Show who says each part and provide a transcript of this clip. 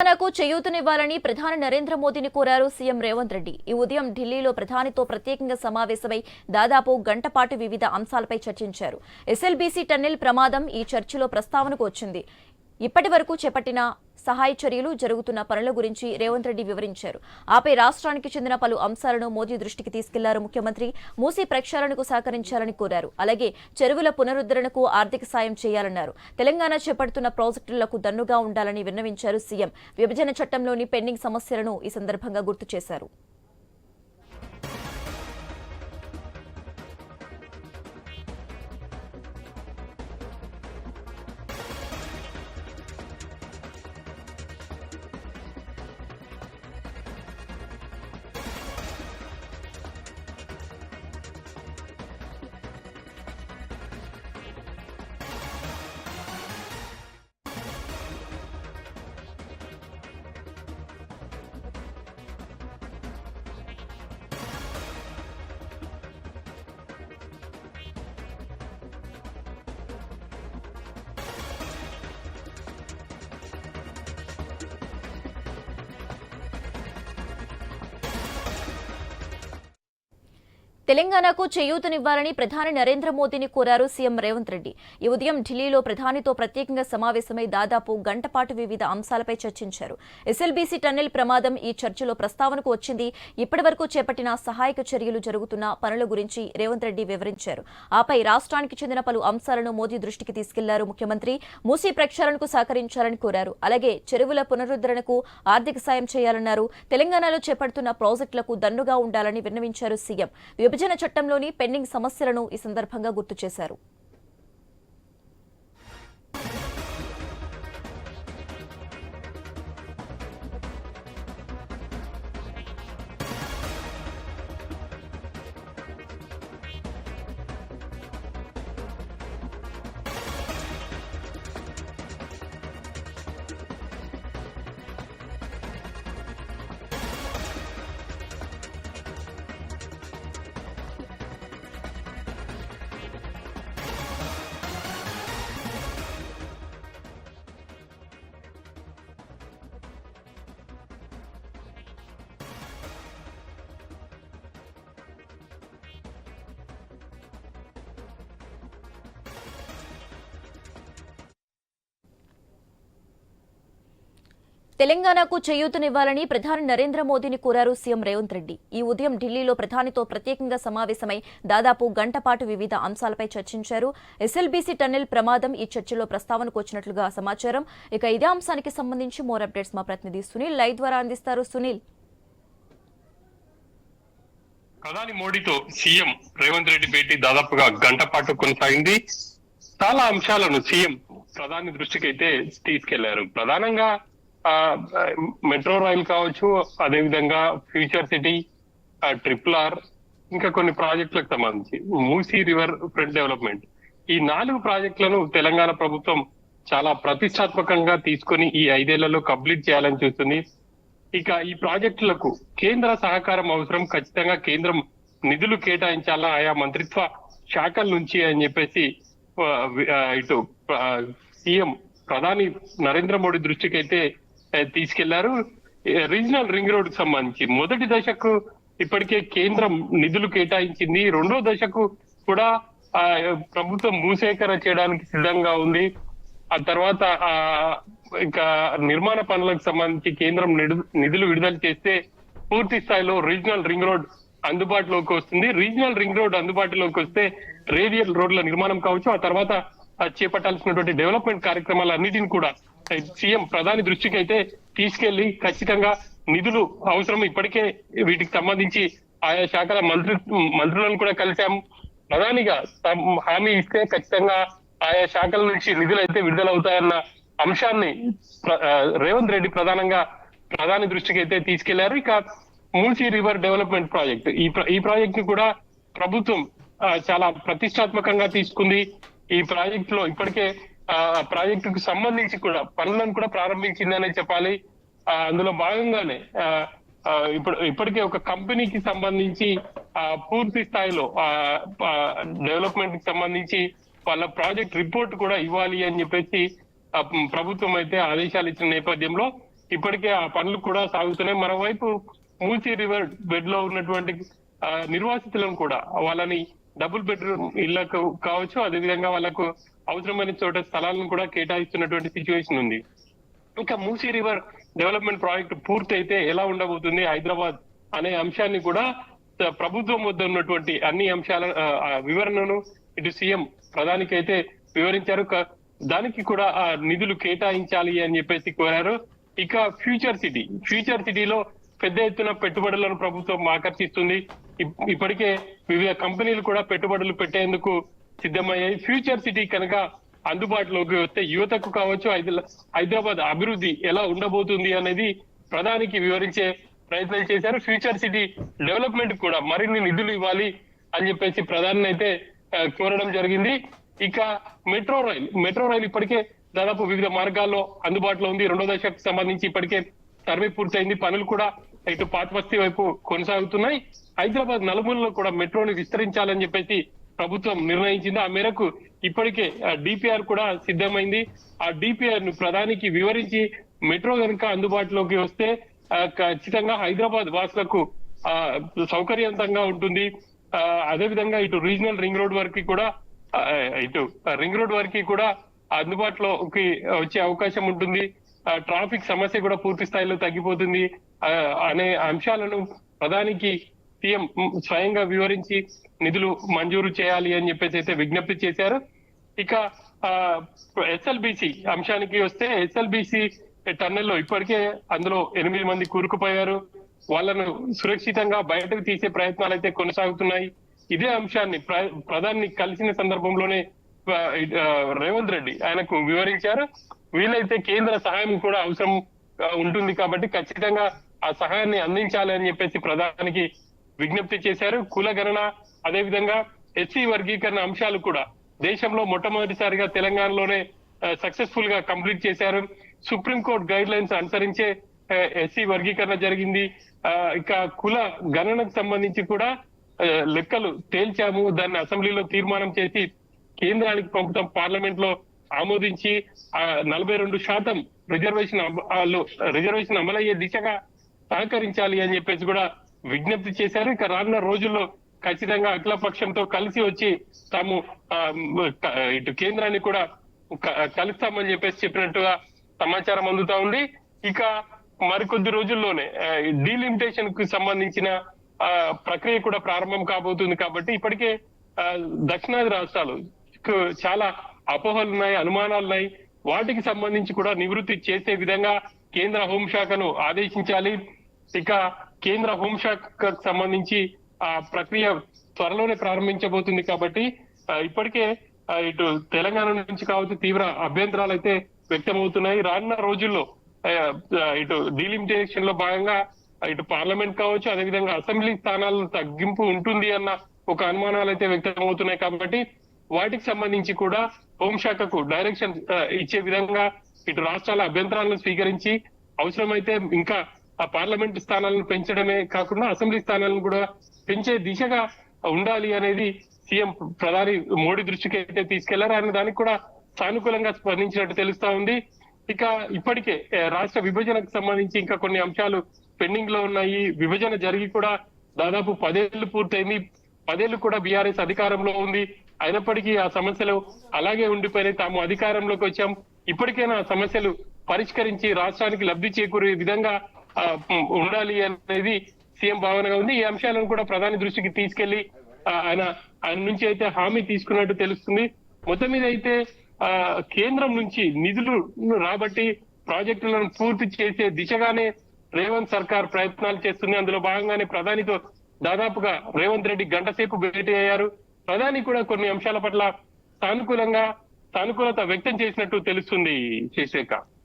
Speaker 1: తెలంగాణకు చేయూతనివ్వాలని ప్రధాని నరేంద్ర మోదీని కోరారు సీఎం రేవంత్ రెడ్డి. ఈ ఉదయం ఢిల్లీలో ప్రధానితో ప్రత్యేకంగా సమావేశమై దాదాపు గంటపాటు వివిధ అంశాలపై చర్చించారు. ఎస్ఎల్బీసీ టన్నెల్ ప్రమాదం ఈ చర్చలో ప్రస్తావనకు వచ్చింది. ఇప్పటి వరకు చేపట్టిన సహాయ చర్యలు జరుగుతున్న పనుల గురించి రేవంత్ రెడ్డి వివరించారు. ఆపై రాష్ట్రానికి చెందిన పలు అంశాలను మోదీ దృష్టికి తీసుకెళ్ళారు ముఖ్యమంత్రి. మూసీ ప్రక్షాళనకు సహకరించాలని కోరారు. అలాగే చెరువుల పునరుద్ధరణకు ఆర్థిక సాయం చేయాలన్నారు. తెలంగాణ చేపడుతున్న ప్రాజెక్టులకు దన్నుగా ఉండాలని విన్నవించారు సీఎం. విభజన చట్టంలోని పెండింగ్ సమస్యలను ఈ సందర్భంగా గుర్తు చేశారు. తెలంగాణకు చేయూతనివ్వాలని ప్రధాని నరేంద్ర మోదీని కోరారు సీఎం రేవంత్ రెడ్డి. ఈ ఉదయం ఢిల్లీలో ప్రధానితో ప్రత్యేకంగా సమావేశమై దాదాపు గంటపాటు వివిధ అంశాలపై చర్చించారు. ఎస్ఎల్బీసీ టన్నెల్ ప్రమాదం ఈ చర్చలో ప్రస్తావనకు వచ్చింది. ఇప్పటివరకు చేపట్టిన సహాయక చర్యలు జరుగుతున్న పనుల గురించి రేవంత్ రెడ్డి వివరించారు. ఆపై రాష్ట్రానికి చెందిన పలు అంశాలను మోదీ దృష్టికి తీసుకెళ్ళారు ముఖ్యమంత్రి. మూసీ ప్రక్షాళనకు సహకరించాలని కోరారు. అలాగే చెరువుల పునరుద్ధరణకు ఆర్థిక సాయం చేయాలన్నారు. తెలంగాణలో చేపడుతున్న ప్రాజెక్టులకు దన్నుగా ఉండాలని విన్నవించారు సీఎం. విభజన చట్టంలోని పెండింగ్ సమస్యలను ఈ సందర్భంగా గుర్తు చేశారు. తెలంగాణకు చేయూతనివ్వాలని ప్రధాని నరేంద్ర మోదీని కోరారు సీఎం రేవంత్ రెడ్డి. ఈ ఉదయం ఢిల్లీలో ప్రధానితో ప్రత్యేకంగా సమావేశమై దాదాపు గంటపాటు వివిధ అంశాలపై చర్చించారు. ఎస్ఎల్బీసీ టన్నెల్ ప్రమాదం ఈ చర్చలో ప్రస్తావనకు వచ్చినట్లుగా సమాచారం. ఇక ఇదే అంశానికి సంబంధించి మోర్ అప్డేట్స్ మా ప్రతినిధి సునీల్ లైవ్ ద్వారా అందిస్తారు. సునీల్.
Speaker 2: ప్రధాని మోడీతో సీఎం రేవంత్ రెడ్డి భేటీ దాదాపుగా గంట పాటు కొనసాగింది. చాలా అంశాలను సీఎం ప్రధాని దృష్టికి అయితే తీసుకెళ్ళారు. ప్రధానంగా మెట్రో రైల్ కావచ్చు అదేవిధంగా ఫ్యూచర్ సిటీ ట్రిపుల్ ఆర్ ఇంకా కొన్ని ప్రాజెక్టులకు సంబంధించి మూసీ రివర్ ఫ్రంట్ డెవలప్మెంట్. ఈ నాలుగు ప్రాజెక్టులను తెలంగాణ ప్రభుత్వం చాలా ప్రతిష్టాత్మకంగా తీసుకొని ఈ ఐదేళ్ళలో కంప్లీట్ చేయాలని చూస్తుంది. ఇక ఈ ప్రాజెక్టులకు కేంద్ర సహకారం అవసరం. ఖచ్చితంగా కేంద్రం నిధులు కేటాయించాలా ఆయా మంత్రిత్వ శాఖల నుంచి అని చెప్పేసి ఇటు సీఎం ప్రధాని నరేంద్ర మోడీ దృష్టికి అయితే తీసుకెళ్ళారు? రీజనల్ రింగ్ రోడ్కి సంబంధించి. మొదటి దశకు ఇప్పటికే కేంద్రం నిధులు కేటాయించింది. రెండో దశకు కూడా ఆ, ప్రభుత్వం భూసేకరణ చేయడానికి సిద్ధంగా ఉంది. ఆ తర్వాత ఆ ఇంకా నిర్మాణ పనులకు సంబంధించి కేంద్రం నిడు- నిధులు విడుదల చేస్తే పూర్తి స్థాయిలో రీజనల్ రింగ్ రోడ్ అందుబాటులోకి వస్తుంది. రీజనల్ రింగ్ రోడ్ అందుబాటులోకి వస్తే రేడియల్ రోడ్ల నిర్మాణం కావచ్చు. ఆ తర్వాత చేపట్టాల్సినటువంటి డెవలప్మెంట్ కార్యక్రమాలన్నిటిని కూడా సీఎం ప్రధాని దృష్టికి అయితే తీసుకెళ్ళి ఖచ్చితంగా నిధులు అవసరం ఇప్పటికే వీటికి సంబంధించి ఆయా శాఖల మంత్రి మంత్రులను కూడా కలిశాము ప్రధానిగా హామీ ఇస్తే ఖచ్చితంగా ఆయా శాఖల నుంచి నిధులు అయితే విడుదలవుతాయన్న అంశాన్ని రేవంత్ రెడ్డి ప్రధానంగా ప్రధాని దృష్టికి అయితే తీసుకెళ్ళారు. ఇక మూసీ రివర్ డెవలప్మెంట్ ప్రాజెక్ట్ ఈ ఈ ప్రాజెక్ట్ని కూడా ప్రభుత్వం చాలా ప్రతిష్టాత్మకంగా తీసుకుంది. ఈ ప్రాజెక్ట్లో ఇప్పటికే ఆ ప్రాజెక్టుకు సంబంధించి కూడా పనులను కూడా ప్రారంభించిందనే చెప్పాలి. ఆ, అందులో భాగంగానే ఆ, ఇప్పుడు ఇప్పటికే ఒక కంపెనీకి సంబంధించి ఆ పూర్తి స్థాయిలో డెవలప్మెంట్కి సంబంధించి వాళ్ళ ప్రాజెక్ట్ రిపోర్ట్ కూడా ఇవ్వాలి అని చెప్పేసి ప్రభుత్వం అయితే ఆదేశాలు ఇచ్చిన నేపథ్యంలో ఇప్పటికే ఆ పనులు కూడా సాగుతున్నాయి. మరోవైపు మూసీ రివర్ బెడ్లో ఉన్నటువంటి ఆ, నిర్వాసితులను కూడా వాళ్ళని డబుల్ బెడ్రూమ్ ఇళ్ళకు కావచ్చు అదేవిధంగా వాళ్ళకు అవసరమైన చోట స్థలాలను కూడా కేటాయిస్తున్నటువంటి సిచ్యువేషన్ ఉంది. ఇంకా మూసీ రివర్ డెవలప్మెంట్ ప్రాజెక్ట్ పూర్తయితే ఎలా ఉండబోతుంది హైదరాబాద్ అనే అంశాన్ని కూడా ప్రభుత్వం వద్ద ఉన్నటువంటి అన్ని అంశాల వివరణను ఇటు సీఎం ప్రధానికి అయితే వివరించారు దానికి కూడా ఆ నిధులు కేటాయించాలి అని చెప్పేసి కోరారు. ఇక ఫ్యూచర్ సిటీ ఫ్యూచర్ సిటీలో పెద్ద ఎత్తున పెట్టుబడులను ప్రభుత్వం ఆకర్షిస్తుంది. ఇప్పటికే వివిధ కంపెనీలు కూడా పెట్టుబడులు పెట్టేందుకు సిద్ధమయ్యాయి. ఫ్యూచర్ సిటీ కనుక అందుబాటులోకి వస్తే యువతకు కావచ్చు హైదరాబాద్ అభివృద్ధి ఎలా ఉండబోతుంది అనేది ప్రధానికి వివరించే ప్రయత్నం చేశారు. ఫ్యూచర్ సిటీ డెవలప్మెంట్ కూడా మరిన్ని నిధులు ఇవ్వాలి అని చెప్పేసి ప్రధాని అయితే కోరడం జరిగింది. ఇక మెట్రో రైల్ మెట్రో రైల్ ఇప్పటికే దాదాపు వివిధ మార్గాల్లో అందుబాటులో ఉంది. రెండో దశకు సంబంధించి ఇప్పటికే సర్వే పూర్తయింది. పనులు కూడా ఇటు పాత వైపు కొనసాగుతున్నాయి. హైదరాబాద్ నలుమూలలో కూడా మెట్రోని విస్తరించాలని చెప్పేసి ప్రభుత్వం నిర్ణయించింది. ఆ మేరకు ఇప్పటికే డిపిఆర్ కూడా సిద్ధమైంది. ఆ డిపిఆర్ను ప్రధానికి వివరించి మెట్రో కనుక అందుబాటులోకి వస్తే ఖచ్చితంగా హైదరాబాద్ వాసులకు ఆ, సౌకర్యవంతంగా ఉంటుంది. ఆ, అదేవిధంగా ఇటు రీజనల్ రింగ్ రోడ్ వరకు కూడా ఇటు రింగ్ రోడ్ వరకు కూడా అందుబాటులోకి వచ్చే అవకాశం ఉంటుంది. ట్రాఫిక్ సమస్య కూడా పూర్తి స్థాయిలో తగ్గిపోతుంది. అనే అంశాలను ప్రధానికి సీఎం స్వయంగా వివరించి నిధులు మంజూరు చేయాలి అని చెప్పేసి అయితే విజ్ఞప్తి చేశారు. ఇక ఎస్ఎల్బిసి అంశానికి వస్తే ఎస్ఎల్బిసి టన్నెల్లో ఇప్పటికే అందులో ఎనిమిది మంది కూరుకుపోయారు. వాళ్ళను సురక్షితంగా బయటకు తీసే ప్రయత్నాలు అయితే కొనసాగుతున్నాయి. ఇదే అంశాన్ని ప్ర- ప్రధాని కలిసిన సందర్భంలోనే రేవంత్ రెడ్డి ఆయనకు వివరించారు. వీలైతే కేంద్ర సహాయం కూడా అవసరం ఉంటుంది కాబట్టి ఖచ్చితంగా ఆ సహాయాన్ని అందించాలి అని చెప్పేసి ప్రధానికి విజ్ఞప్తి చేశారు. కుల గణన అదేవిధంగా ఎస్సీ వర్గీకరణ అంశాలు కూడా దేశంలో మొట్టమొదటిసారిగా తెలంగాణలోనే సక్సెస్ఫుల్గా కంప్లీట్ చేశారు. సుప్రీంకోర్టు గైడ్ లైన్స్ అనుసరించే ఎస్సీ వర్గీకరణ జరిగింది. ఇక కుల గణనకు సంబంధించి కూడా లెక్కలు తేల్చాము. దాన్ని అసెంబ్లీలో తీర్మానం చేసి కేంద్రానికి పంపుతాం పార్లమెంట్లో ఆమోదించి ఆ నలభై రెండు శాతం రిజర్వేషన్ రిజర్వేషన్ అమలయ్యే దిశగా సహకరించాలి అని చెప్పేసి కూడా విజ్ఞప్తి చేశారు. ఇక రానున్న రోజుల్లో ఖచ్చితంగా అఖిలపక్షంతో కలిసి వచ్చి తాము ఇటు కేంద్రాన్ని కూడా కలుస్తామని చెప్పేసి చెప్పినట్టుగా సమాచారం అందుతా ఉంది. ఇక మరికొద్ది రోజుల్లోనే డీలిమిటేషన్కు సంబంధించిన ఆ, ప్రక్రియ కూడా ప్రారంభం కాబోతుంది కాబట్టి ఇప్పటికే ఆ, దక్షిణాది రాష్ట్రాలు చాలా అపోహలు ఉన్నాయి అనుమానాలు ఉన్నాయి వాటికి సంబంధించి కూడా నివృత్తి చేసే విధంగా కేంద్ర హోంశాఖను ఆదేశించాలి. ఇక కేంద్ర హోంశాఖకు సంబంధించి ఆ ప్రక్రియ త్వరలోనే ప్రారంభించబోతుంది కాబట్టి ఇప్పటికే ఇటు తెలంగాణ నుంచి కావచ్చు తీవ్ర అభ్యంతరాలు అయితే వ్యక్తమవుతున్నాయి. రానున్న రోజుల్లో ఇటు డీలిమిటేషన్లో భాగంగా ఇటు పార్లమెంట్ కావచ్చు అదేవిధంగా అసెంబ్లీ స్థానాలను తగ్గింపు ఉంటుంది అన్న ఒక అనుమానాలు అయితే వ్యక్తమవుతున్నాయి కాబట్టి వాటికి సంబంధించి కూడా హోంశాఖకు డైరెక్షన్ ఇచ్చే విధంగా ఇటు రాష్ట్రాల అభ్యంతరాలను స్వీకరించి అవసరమైతే ఇంకా ఆ పార్లమెంట్ స్థానాలను పెంచడమే కాకుండా అసెంబ్లీ స్థానాలను కూడా పెంచే దిశగా ఉండాలి అనేది సీఎం ప్రధాని మోడీ దృష్టికి అయితే తీసుకెళ్ళారు. ఆయన దానికి కూడా సానుకూలంగా స్పందించినట్టు తెలుస్తా ఉంది. ఇక ఇప్పటికే రాష్ట్ర విభజనకు సంబంధించి ఇంకా కొన్ని అంశాలు పెండింగ్లో ఉన్నాయి. విభజన జరిగి కూడా దాదాపు పదేళ్ళు పూర్తయింది. పదేళ్ళు కూడా బీఆర్ఎస్ అధికారంలో ఉంది. అయినప్పటికీ ఆ సమస్యలు అలాగే ఉండిపోయినాయి. తాము అధికారంలోకి వచ్చాం. ఇప్పటికైనా ఆ సమస్యలు పరిష్కరించి రాష్ట్రానికి లబ్ధి చేకూరే విధంగా ఉండాలి అనేది సీఎం భావనగా ఉంది. ఈ అంశాలను కూడా ప్రధాని దృష్టికి తీసుకెళ్ళి ఆయన ఆయన నుంచి అయితే హామీ తీసుకున్నట్టు తెలుస్తుంది. మొత్తం మీద అయితే ఆ కేంద్రం నుంచి నిధులు రాబట్టి ప్రాజెక్టులను పూర్తి చేసే దిశగానే రేవంత్ సర్కార్ ప్రయత్నాలు చేస్తుంది అందులో భాగంగానే ప్రధానితో దాదాపుగా రేవంత్ రెడ్డి గంట సేపు భేటీ అయ్యారు. ప్రధాని కూడా కొన్ని అంశాల పట్ల సానుకూలంగా సానుకూలత వ్యక్తం చేసినట్టు తెలుస్తుంది శశిరేఖ.